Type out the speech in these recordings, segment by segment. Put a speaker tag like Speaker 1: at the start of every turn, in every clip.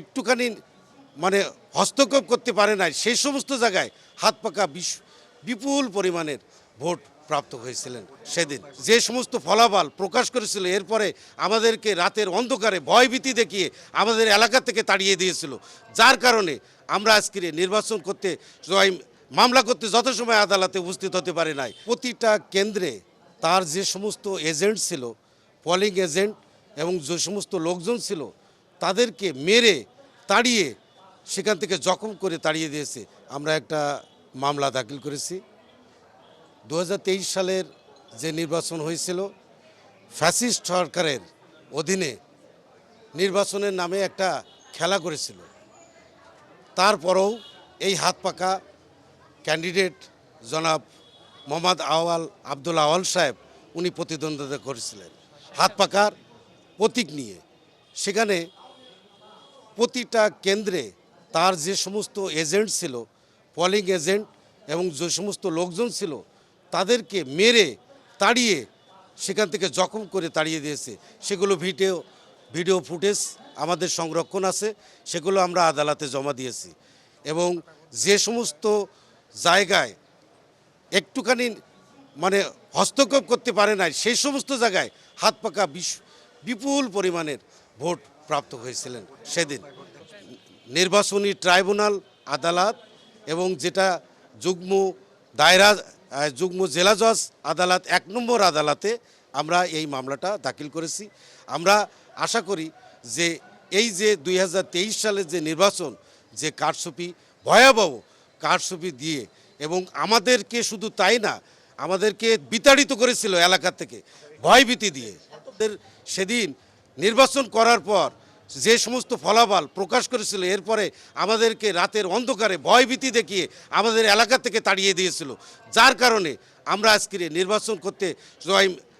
Speaker 1: একটুখানি মানে হস্তক্ষেপ করতে পারে নাই, সেই সমস্ত জায়গায় হাত পাকা বিপুল পরিমাণের ভোট প্রাপ্ত হয়েছিলেন সেদিন। যে সমস্ত ফলাফল প্রকাশ করেছিল, এরপরে আমাদেরকে রাতের অন্ধকারে ভয়ভীতি দেখিয়ে আমাদের এলাকা থেকে তাড়িয়ে দিয়েছিল। যার কারণে আমরা আজকের নির্বাচন করতে মামলা করতে যত সময় আদালতে উপস্থিত হতে পারে নাই। প্রতিটা কেন্দ্রে তার যে সমস্ত এজেন্ট ছিল পলিং এজেন্ট এবং যে সমস্ত লোকজন ছিল তাদেরকে মেরে তাড়িয়ে সেখান থেকে জখম করে তাড়িয়ে দিয়েছে। আমরা একটা মামলা দাখিল করেছি। দু হাজার তেইশ সালের যে নির্বাচন হয়েছিল, ফ্যাসিস্ট সরকারের অধীনে নির্বাচনের নামে একটা খেলা করেছিল। তারপরেও এই হাত পাকা ক্যান্ডিডেট জনাব মোহাম্মদ আওয়াল আব্দুল আওয়াল সাহেব, উনি প্রতিদ্বন্দ্বিতা করেছিলেন। হাত পাকার প্রতীক নিয়ে। সেখানে প্রতিটা কেন্দ্রে তার যে সমস্ত এজেন্ট ছিল পলিং এজেন্ট এবং যে সমস্ত লোকজন ছিল, তাদেরকে মেরে তাড়িয়ে সেখান থেকে জখম করে তাড়িয়ে দিয়েছে। সেগুলো ভিডিও ভিডিও ফুটেজ আমাদের সংরক্ষণ আছে, সেগুলো আমরা আদালতে জমা দিয়েছি। এবং যে সমস্ত জায়গায় একটুখানি মানে হস্তক্ষেপ করতে পারে নাই, সেই সমস্ত জায়গায় হাত পাকা বিপুল পরিমাণের ভোট প্রাপ্ত হয়েছিলেন সেদিন। নির্বাচনী ট্রাইব্যুনাল, আদালত এবং যেটা যুগ্ম দায়রা যুগ্ম জেলা জজ, আদালত, এক নম্বর আদালতে আমরা এই মামলাটা দাখিল করেছি। আমরা আশা করি যে এই যে দুই সালের যে নির্বাচন, যে কারসুপি ভয়াবহ কারসুপি দিয়ে এবং আমাদেরকে শুধু তাই না, আমাদেরকে বিতাড়িত করেছিল এলাকা থেকে, ভয়ভীতি দিয়ে। সেদিন নির্বাচন করার পর যে সমস্ত ফলাফল প্রকাশ করেছিল, এরপরে আমাদেরকে রাতের অন্ধকারে ভয়ভীতি দেখিয়ে আমাদের এলাকা থেকে তাড়িয়ে দিয়েছিল। যার কারণে আমরা আজকের নির্বাচন করতে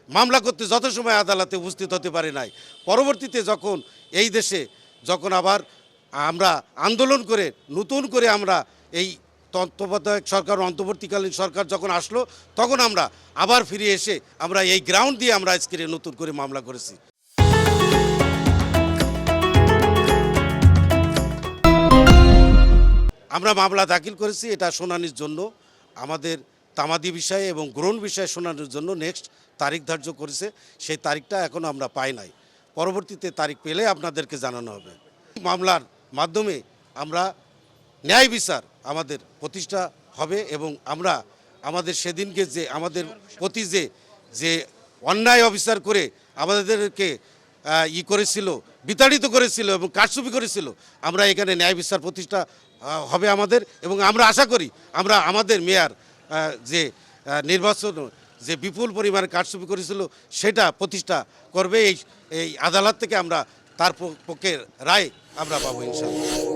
Speaker 1: মামলা করতে যত সময় আদালতে উপস্থিত হতে পারে নাই, পরবর্তীতে যখন এই দেশে যখন আবার আমরা আন্দোলন করে, নতুন করে আমরা এই তত্ত্বাবধায়ক সরকার অন্তর্বর্তীকালীন সরকার যখন আসলো, তখন আমরা আবার ফিরে এসে আমরা এই গ্রাউন্ড দিয়ে আমরা আজকের নতুন করে মামলা করেছি। আমরা মামলা দাখিল করেছি, এটা শুনানির জন্য। আমাদের তামাদি বিষয়ে এবং গ্রহণ বিষয়ে শুনানির জন্য নেক্সট তারিখ ধার্য করেছে। সেই তারিখটা এখনও আমরা পাই নাই। পরবর্তীতে তারিখ পেলে আপনাদেরকে জানানো হবে। মামলার মাধ্যমে আমরা ন্যায় বিচার আমাদের প্রতিষ্ঠা হবে এবং আমরা আমাদের সেদিনকে যে আমাদের প্রতি যে যে অন্যায় অবিচার করে আমাদেরকে ই করেছিল, বিতাড়িত করেছিল এবং কারচুপি করেছিল। আমরা এখানে ন্যায় বিচার প্রতিষ্ঠা হবে আমাদের এবং আমরা আশা করি আমরা আমাদের মেয়ার যে নির্বাচন, যে বিপুল পরিমাণে কারচুপি করেছিল সেটা প্রতিষ্ঠা করবে। এই এই আদালত থেকে আমরা তার পক্ষের পক্ষে রায় আমরা পাবো ইনশাল্লাহ